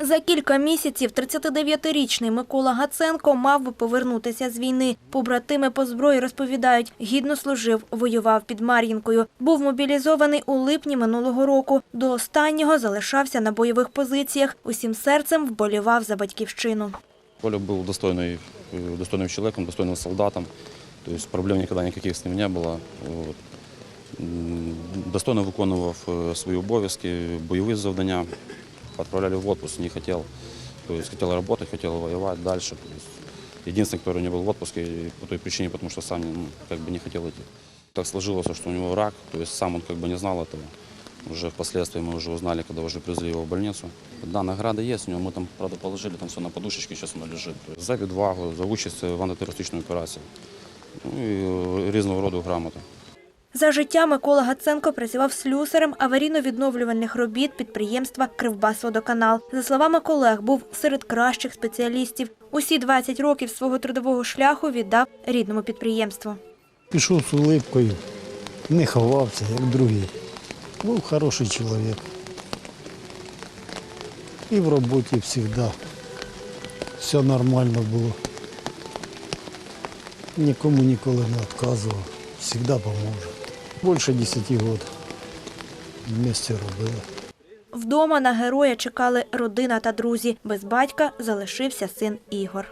За кілька місяців 39-річний Микола Гаценко мав би повернутися з війни. Побратими по зброї розповідають, гідно служив, воював під Мар'їнкою. Був мобілізований у липні минулого року. До останнього залишався на бойових позиціях. Усім серцем вболівав за батьківщину. Коля был достойный, э, достойным человеком, достойным солдатом. То есть проблем никогда никаких с ним не было. Вот. М, Достойно виконував е, свої обов'язки, бойові завдання. Отправляли в отпуск, не хотел. То есть хотел работать, хотел воевать дальше. То есть единственный, который не был в отпуске и по той причине, потому что сам ну, как бы не хотел идти. Так сложилось, что у него рак, то есть сам он как бы не знал этого. Уже впоследствии мы уже узнали, когда уже привезли его в больницу. Да, награда есть у него, мы там, правда, положили там все на подушечке, сейчас оно лежит. То есть За відвагу, за участь в антитерористичній операції. Ну і е, різного роду грамоти. За життя Микола Гаценко працював слюсарем аварійно-відновлювальних робіт підприємства «Кривбасводоканал». За словами колег, був серед кращих спеціалістів. Усі 20 років свого трудового шляху віддав рідному підприємству. Пішов з улипкою, не ховався, як другий. Був хороший чоловік. І в роботі завжди. Все нормально було. Нікому ніколи не відказував. Завжди поможе. Більше 10 років вместе робили. Вдома на героя чекали родина та друзі. Без батька залишився син Ігор.